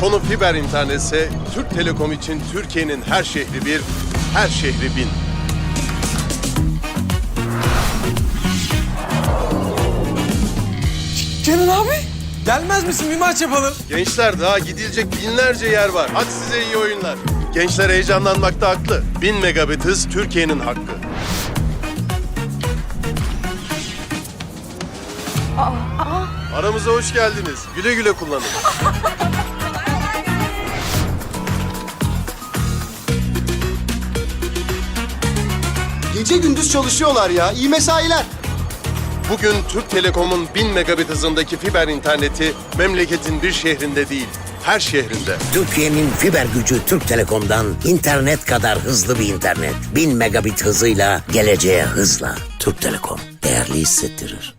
Konu fiber internetse Türk Telekom için Türkiye'nin her şehri bir, her şehri bin. Kenan abi gelmez misin bir maç yapalım? Gençler daha gidilecek binlerce yer var. Hadi size iyi oyunlar. Gençler heyecanlanmakta haklı. 1000 megabit hız Türkiye'nin hakkı. Aramıza hoş geldiniz. Güle güle kullanın. Gece gündüz çalışıyorlar ya. İyi mesailer. Bugün Türk Telekom'un 1000 megabit hızındaki fiber interneti memleketin bir şehrinde değil, her şehrinde. Türkiye'nin fiber gücü Türk Telekom'dan internet kadar hızlı bir internet. 1000 megabit hızıyla geleceğe hızla. Türk Telekom değerli hissettirir.